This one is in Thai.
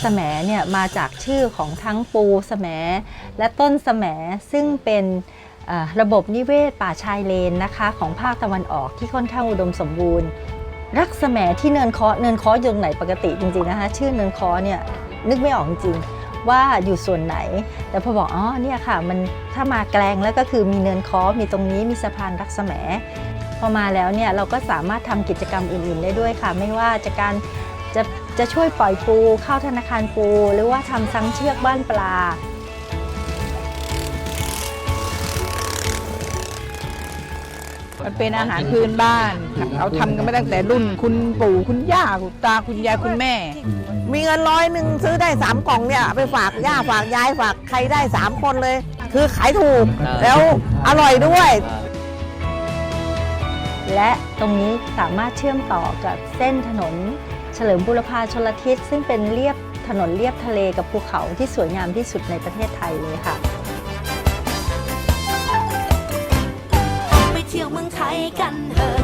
แสมเนี่ยมาจากชื่อของทั้งปูสมและต้นแสมซึ่งเป็นระบบนิเวศป่าชายเลนนะคะ ของภาคตะวันออกที่ค่อนข้างอุดมสมบูรณ์ รักแสมที่เนินเคาเนินเคาอยู่ตรงไหนปกติจริงๆนะคะ ชื่อเนินเคาเนี่ยนึกไม่ออกจริงว่าอยู่ส่วนไหน แต่พอบอกอ๋อเนี่ยค่ะมันถ้ามาแกลงแล้วก็คือมีเนินเคามีตรงนี้มีสะพานรักแสมพอมาแล้วเนี่ยเราก็สามารถทำกิจกรรมอื่นๆได้ด้วยค่ะ ไม่ว่าจะการ จะจะช่วยปล่อยปูเข้าธนาคารปู หรือว่าทำซังเชือกบ้านปลา มันเป็นอาหารพื้นบ้านค่ะเราทำกันมาตั้งแต่รุ่นคุณปู่คุณย่าคุณตาคุณยายคุณแม่ มีเงินร้อยหนึ่งซื้อได้สามกล่องเนี่ยเอาไปฝากย่าฝากยายฝากใครได้สามคนเลย คือขายถูกแล้วอร่อยด้วย และตรงนี้สามารถเชื่อมต่อกับเส้นถนน เฉลิมบุรพาชลทิศซึ่งเป็นเรียบถนนเรียบทะเลกับภูเขาที่สวยงามที่สุดในประเทศไทยเลยค่ะ ไปเที่ยวเมืองไทยกันเถอะ